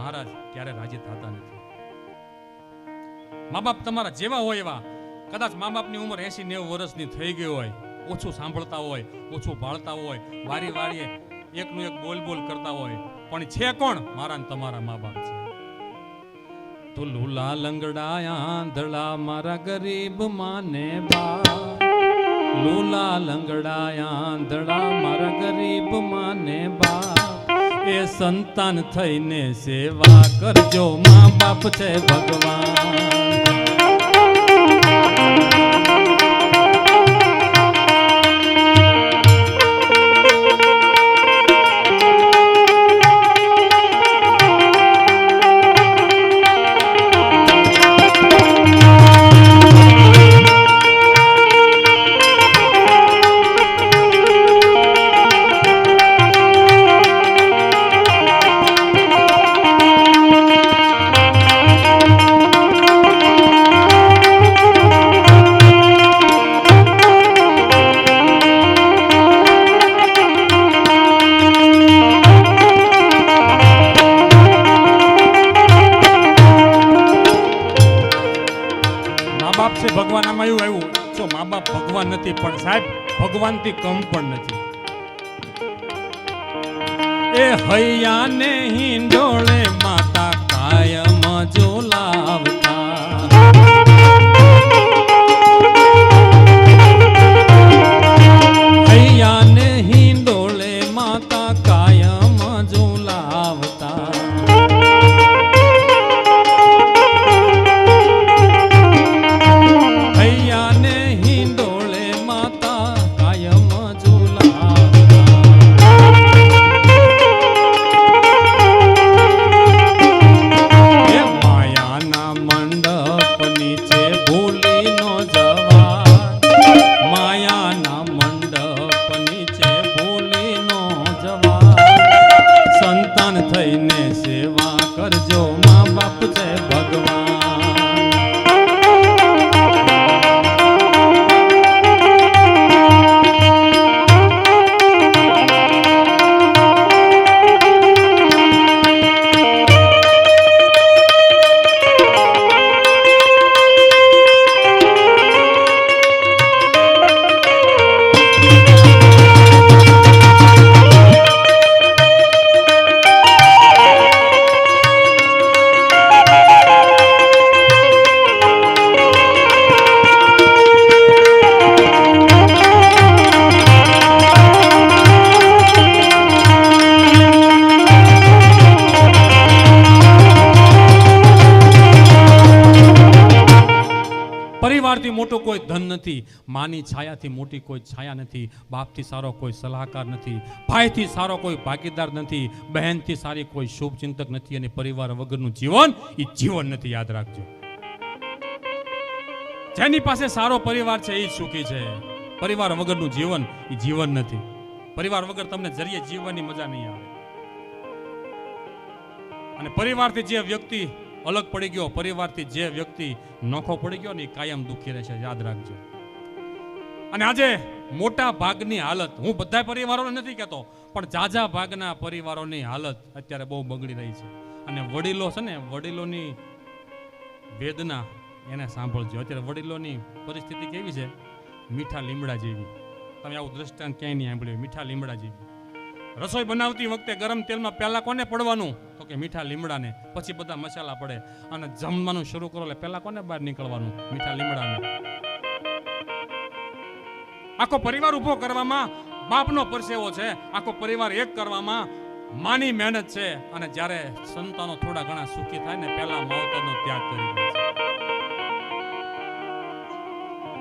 મહારાજ ક્યારે રાજી થતા નથી. મા બાપ તમારા જેવા હોય એવા, કદાચ મા બાપની ઉંમર એસી નેવું વર્ષની થઈ ગઈ હોય, ઓછું સાંભળતા હોય, ઓછું ભાળતા હોય, વારી વારીએ એકનું એક બોલ બોલ કરતા હોય, પણ છે કોણ? મારા તમારા મા બાપ છે. તો લુલા લંગડાયા આંધળા મારા ગરીબ માને બા લુલા લંગડાયા આંધળા મારા ગરીબ માને બા એ સંતાન થઈને સેવા કરજો મા બાપ છે ભગવાન. ભગવાનથી કમ પણ નથી. એ હૈયાને પરિવારથી મોટો કોઈ ધન નથી, માની છાયાથી મોટી કોઈ છાયા નથી, બાપથી સારો કોઈ સલાહકાર નથી, ભાઈથી સારો કોઈ ભાગીદાર નથી, બહેનથી સારી કોઈ શુભચિંતક નથી અને પરિવાર વગરનું જીવન એ જીવન નથી, યાદ રાખજો. જેની પાસે સારો પરિવાર છે એ સુખી છે. પરિવાર વગરનું જીવન એ જીવન નથી. પરિવાર વગર તમને જરીએ જીવવાની મજા નહીં આવે. અને પરિવારથી જે વ્યક્તિ અલગ પડી ગયો, પરિવારથી જે વ્યક્તિ નોખો પડી ગયો ને એ કાયમ દુઃખી રહેશે યાદ રાખજો. અને આજે મોટા ભાગની હાલત, હું બધા પરિવારોને નથી કહેતો, પણ જાજા ભાગના પરિવારોની હાલત અત્યારે બહુ બગડી રહી છે. અને વડીલો છે ને, વડીલોની વેદના એને સાંભળજો. અત્યારે વડીલોની પરિસ્થિતિ કેવી છે? મીઠા લીમડા જેવી. તમે આવું દ્રષ્ટાંત ક્યાંય નહીં સાંભળ્યું, મીઠા લીમડા જેવી. રસોઈ બનાવતી વખતે ગરમ તેલમાં પહેલાં કોને પડવાનું? કે મીઠા લીમડાને પછી બધા મસાલા પડે અને જમવાનું શરૂ કરો એટલે પહેલા કોને બહાર નીકળવાનું? મીઠા લીમડાને. આખો પરિવાર ઊભો કરવામાં બાપનો પરસેવો છે. આખો પરિવાર એક કરવામાં માની મહેનત છે અને જ્યારે સંતાનો થોડા ઘણા સુખી થાય ને પહેલા માવતરનો ત્યાગ કરી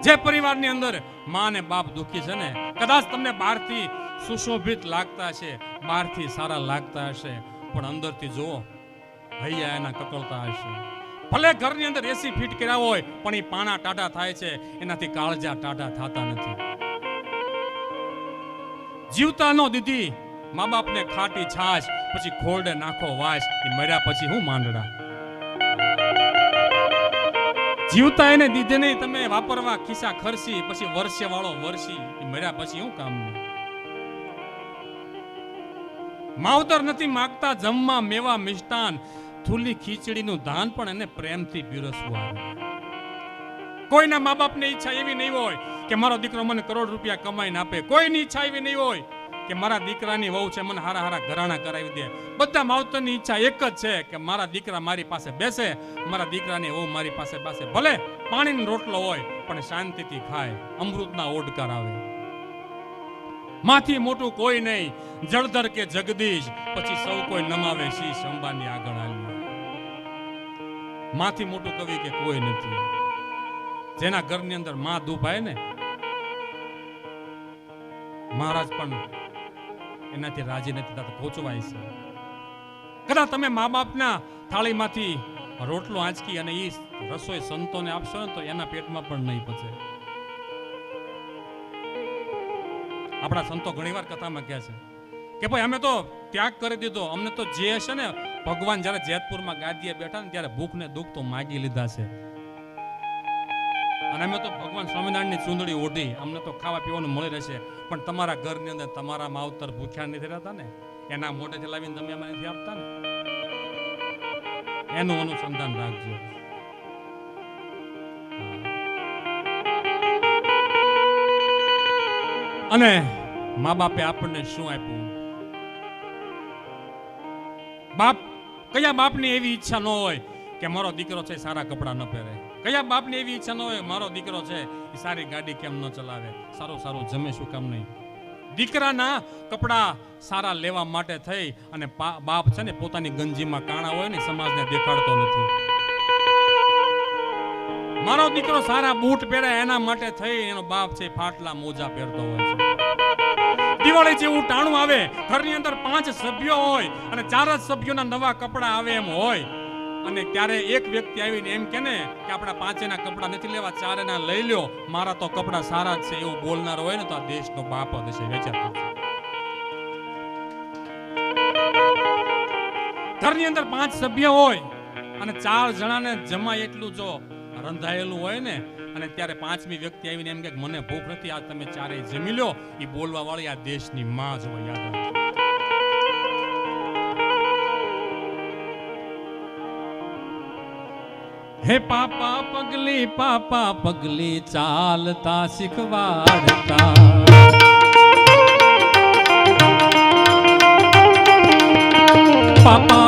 જે પરિવારની અંદરમાં અને બાપ દુઃખી છે ને, કદાચ તમને બહારથી સુશોભિત લાગતા છે બહારથી સારા લાગતા હશે પણ અંદરથી જુઓ, હૈયા એના કકળતા હશે. ભલે ઘરની અંદર એસી ફીટ કર્યા હોય, પણ એ પાના ટાટા થાય છે, એનાથી કાળજા ટાટા થતા નથી. જીવતા નો દીધી મા બાપને ખાટી છાશ, પછી ખોરડે નાખો વાસ એ મર્યા પછી હું માંડડા? જીવતા એને દીધે નહીં તમે વાપરવા ખિસ્સા ખર્ચી પછી વર્ષે વાળો વર્ષી મર્યા પછી હું કામનું માવતર નથી માગતા, જમવા, મેવા, મિષ્ટાન, થુલી, ખીચડીનું દાન પણ એને પ્રેમથી પીરસવું કોઈના મા બાપની ઈચ્છા એવી નહીં હોય કે મારો દીકરો મને કરોડ રૂપિયા કમાઈને આપે. કોઈની ઈચ્છા એવી નહીં હોય કે મારા દીકરાની વહુ છે, મને હારા હારા ઘરાણા કરાવી દે. બધા માવતરની ઈચ્છા એક જ છે કે મારા દીકરા મારી પાસે બેસે, મારા દીકરાની વહુ મારી પાસે બેસે. ભલે પાણીનો રોટલો હોય, પણ શાંતિથી ખાય, અમૃતના ઓડકાર આવે. માથી મોટું કોઈ નહીં. જળધર કે જગદીશ, પછી સૌ કોઈ નમાવે શીશ અંબાની આગળ હાલ્યો. માથી મોટું કવિ કે કોઈ નથી. જેના ઘરની અંદરમાં દુભાય ને, મહારાજ પણ એનાથી રાજી નથી થતા પહોંચવાય છે. કદાચ તમે મા બાપના થાળીમાંથી રોટલો આંચકી અને એ રસોઈ સંતોને આપશો ને, તો એના પેટમાં પણ નહીં પચે. આપણા સંતો ઘણીવાર કથામાં કહે છે કે ભાઈ, અમે તો ત્યાગ કરી દીધો. અમને તો જે છે ને, ભગવાન જ્યારે જેતપુરમાં ગાદીએ બેઠા ને ત્યારે ભૂખ ને દુઃખ તો માગી લીધા છે. અને અમે તો ભગવાન સ્વામિનારાયણની ચૂંદડી ઓઢી, અમને તો ખાવા પીવાનું મળી રહેશે. પણ તમારા ઘરની અંદર તમારા માવતર ભૂખ્યા નથી રહેતા ને? એના મોઢે લાવીને તમે અમને નથી આપતા ને? એનું અનુસંધાન રાખજો. અને મા બાપે આપણને શું આપ્યું? બાપ, કયા બાપની એવી ઈચ્છા ન હોય કે મારો દીકરો છે સારા કપડાં ન પહેરે? કયા બાપની એવી ઈચ્છા ન હોય મારો દીકરો છે એ સારી ગાડી કેમ ન ચલાવે? સારું સારું, જમે શું કામ નહીં. દીકરાના કપડાં સારા લેવા માટે થઈ અને બાપ છે ને પોતાની ગંજીમાં કાણા હોય ને સમાજને દેખાડતો નથી. મારો દીકરો સારા બૂટ પહેરે એના માટે થઈ, એનો બાપ છે ફાટલા મોજા પહેરતો હોય છે. દિવાળી જેવું ટાણું આવે, ઘરની અંદર પાંચ સભ્યો હોય અને ચાર જ સભ્યોના નવા કપડા આવે એમ હોય અને ત્યારે એક વ્યક્તિ આવીને એમ કે ને કે આપણા પાંચેના કપડા નથી લેવા ચારેના લઈ લ્યો મારા તો કપડા સારા જ છે, એવું બોલનાર હોય ને તો આ દેશનો બાપ જ છે વેચાતો છે. ઘરની અંદર પાંચ સભ્ય હોય અને ચાર જણાને જમાય એટલું જો રંધાયેલું હોય ને અને ત્યારે પાંચમી વ્યક્તિ આવીને એમ કે મને ભૂખ નથી, આ તમે ચારેય જમી લો. એ બોલવા વાળી આ દેશની માં જ હોય, યાદ હે પાપા, પગલી પાપા, પગલી ચાલતા શીખવાડતા. પાપા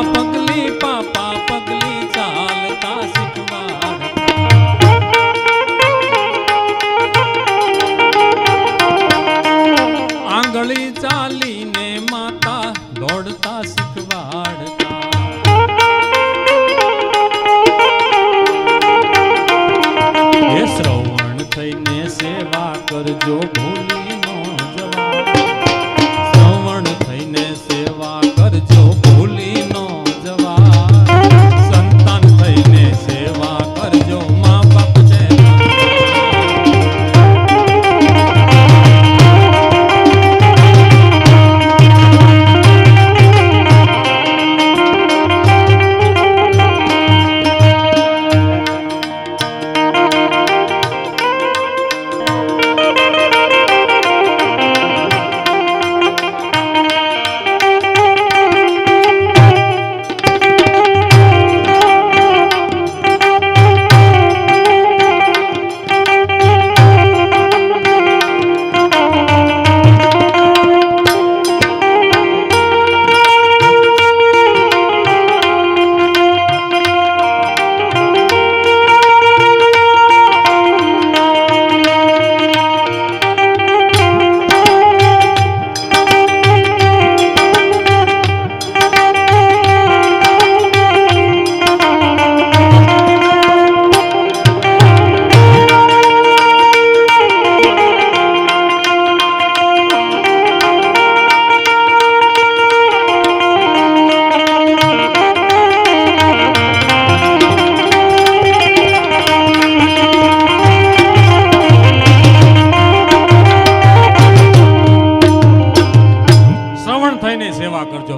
સેવા કરજો ભૂલી.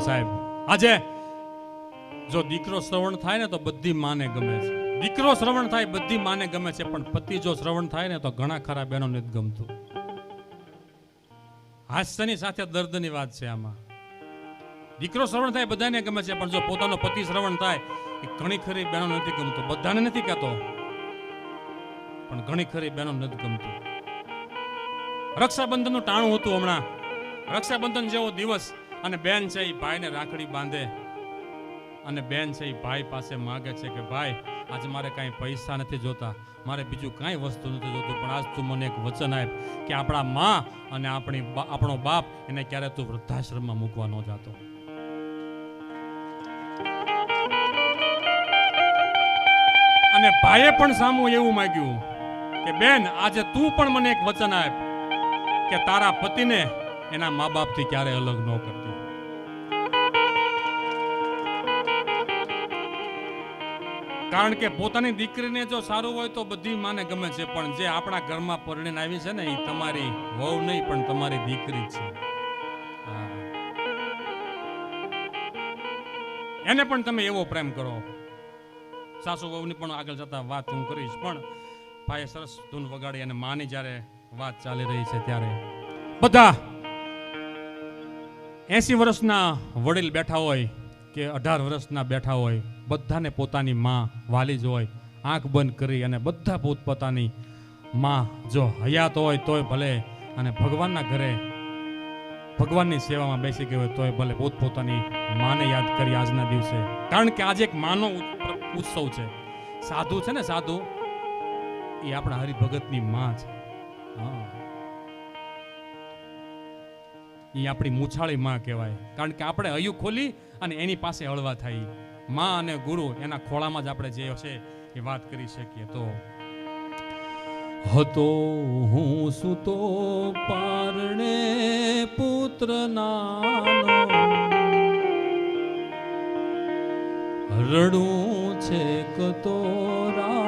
સાહેબ. આજે જો દીકરો શ્રવણ થાય ને તો બધી માને ગમે છે. દીકરો શ્રવણ થાય, બધી માને ગમે છે, પણ પતિ જો શ્રવણ થાય ને તો ઘણા ખરા બહેનો નથી ગમતું. હાસ્યની સાથે દર્દની વાત છે આમાં? દીકરો શ્રવણ થાય, બધાને ગમે છે, પણ જો પોતાનો પતિ શ્રવણ થાય, એ ઘણી ખરી બહેનો નથી ગમતું. બધાને નથી કહેતો. પણ ઘણી ખરી બહેનો નથી ગમતું. રક્ષાબંધનનું ટાણું હતું હમણાં. રક્ષાબંધન જેવો દિવસ અને બેન છે એ ભાઈને રાખડી બાંધે. અને બેન છે એ ભાઈ પાસે માગે છે કે, ભાઈ, આજે મારે કાંઈ પૈસા નથી જોતા. મારે બીજું કાંઈ વસ્તુ નથી જોતું, પણ આજ તું મને એક વચન આપ કે આપણા માં અને આપણી આપણો બાપ એને ક્યારે તું વૃદ્ધાશ્રમમાં મૂકવા ન જાતો. અને ભાઈએ પણ સામું એવું માગ્યું કે, બેન, આજે તું પણ મને એક વચન આપ કે તારા પતિને એના મા બાપથી ક્યારે અલગ ન કરતી કારણ કે પોતાની દીકરીને જો સારું હોય તો બધી માને ગમે છે, પણ જે આપણા ઘરમાં પરણીને આવી છે ને એ તમારી વહુ નહીં, પણ તમારી દીકરી છે. એને પણ તમે એવો પ્રેમ કરો. સાસુ વહુની પણ આગળ જતા વાત હું કરીશ, પણ ભાઈએ સરસ ધૂન વગાડી અને માની જ્યારે વાત ચાલી રહી છે ત્યારે. બધા એસી વર્ષના વડીલ બેઠા હોય કે અઢાર વર્ષના બેઠા હોય, બધાને પોતાની માં વાલી જ હોય, આંખ બંધ કરી અને બધા પોતપોતાની માં જો હયાત હોય તોય ભલે અને ભગવાનના ઘરે ભગવાનની સેવામાં બેસી ગયો હોય તોય ભલે પોતપોતાની માને યાદ કરી આજના દિવસે. કારણ કે આજે એક માનો ઉત્સવ છે. સાધુ છે ને સાધુ? એ આપણા હરિભગતની માં છે. હા. એ આપણી મૂછાળી માં કહેવાય. કારણ કે આપણે હૈયું ખોલી અને એની પાસે હળવા થઈ માં અને ગુરુ એના ખોળામાં જ આપણે જે છે એ વાત કરી શકીએ તો. હતો હું સુતો પારણે પુત્ર નાનો. રડું છે કતો રાખતું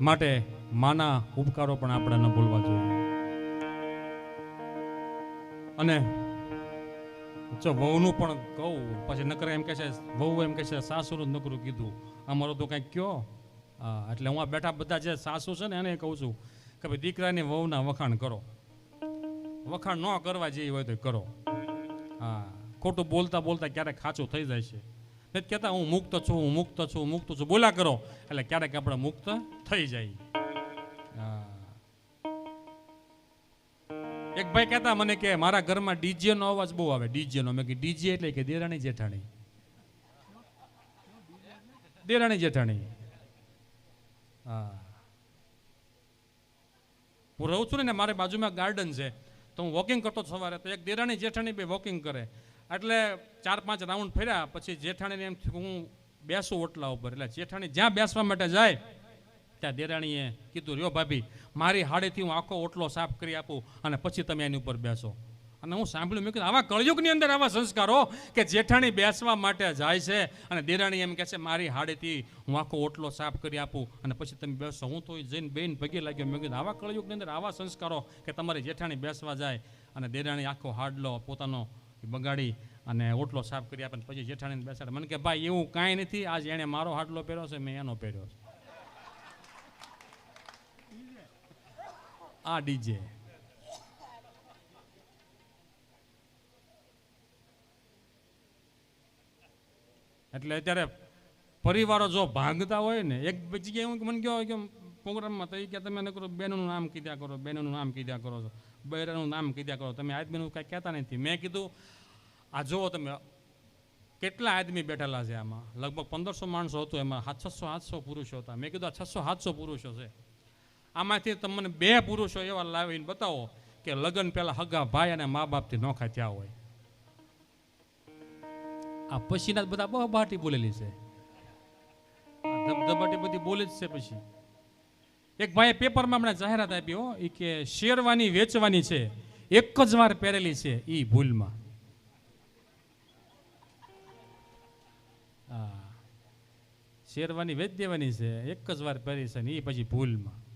માટે માના ઉપકારો પણ આપણે ન ભૂલવા જોઈએ. અને જો વહુનું પણ કહું, પછી નકર એમ કહે છે વહુ એમ કહે છે, સાસુનું નકરું કીધું. અમારું તો કંઈક કયો? એટલે હું આ બેઠા બધા જે સાસુ છે ને, એને કહું છું કે ભાઈ દીકરાની વહુના વખાણ કરો. વખાણ ન કરવા જેવી હોય તો કરો. હા, ખોટું બોલતા બોલતા ક્યારેક ખાચું થઈ જાય છે. નથી કહેતા, હું મુક્ત છું, હું મુક્ત છું, હું મુક્ત છું. બોલા કરો. એટલે ક્યારેક આપણે મુક્ત થઈ જાય. એક ભાઈ કહેતા મને કે, મારા ઘરમાં ડીજે નો અવાજ બહુ આવે. ડીજે નો મેં કે ડીજે એટલે કે દેરાણી જેઠાણી. દેરાણી જેઠાણી. હા. હું રહું છું ને, મારે બાજુમાં ગાર્ડન છે. તો હું વોકિંગ કરતો સવારે તો એક દેરાણી જેઠાણી બે વોકિંગ કરે. એટલે ચાર પાંચ રાઉન્ડ ફર્યા, પછી જેઠાણીને એમ હું બેસું ઓટલા ઉપર. એટલે જેઠાણી જ્યાં બેસવા માટે જાય, ત્યાં દેરાણીએ કીધું, રહ્યો ભાભી, મારી હાડેથી હું આખો ઓટલો સાફ કરી આપું અને પછી તમે એની ઉપર બેસો. અને હું સાંભળ્યું, મેં કીધું, આવા કળયુગની અંદર આવા સંસ્કારો કે જેઠાણી બેસવા માટે જાય છે અને દેરાણી એમ કહે છે, મારી હાડેથી હું આખો ઓટલો સાફ કરી આપું અને પછી તમે બેસો. હું તો જઈને બેન ભગી લાગ્યો, મેં કીધું, આવા કળયુગની અંદર આવા સંસ્કારો કે તમારી જેઠાણી બેસવા જાય અને દેરાણી આખો હાડલો પોતાનો બગાડી અને ઓટલો સાફ કરી આપે પછી જેઠાણીને બેસાડે. મને કે, ભાઈ, એવું કાંઈ નથી. આજ એણે મારો હાટલો પહેર્યો છે, મેં એનો પહેર્યો છે. આ ડીજે. એટલે અત્યારે પરિવારો જો ભાંગતા હોય ને, એક જગ્યાએ હું મને કહો કે પ્રોગ્રામમાં તો એ કે, તમે કરો બેનોનું નામ કીધા કરો, બેનોનું નામ કીધા કરો છો. બૈરાનું નામ કીધા કરો. તમે આદમીનું કાંઈ કહેતા નથી. મેં કીધું આ જુઓ તમે કેટલા આદમી બેઠેલા છે આમાં? લગભગ પંદરસો માણસો હતું એમાં. છસો સાતસો પુરુષો હતા. મેં કીધું આ છસો સાતસો પુરુષો છે. આમાંથી તમને બે પુરુષો એવા લાવીને બતાવો કે લગ્ન પહેલા હગા ભાઈ અને મા બાપથી નોખા થયા હોય. આ પછીના બધા બહુ બાટી બોલેલી છે. ધબધબાટી બધી બોલે જ છે પછી. એક ભાઈએ પેપરમાં હમણાં જાહેરાત આપી હો એ કે શેરવાની વેચવાની છે, એક જ વાર પહેરેલી છે એ ભૂલમાં. શેરવાની વેચ દેવાની છે, એક જ વાર પહેરી છે ને એ પછી ભૂલમાં.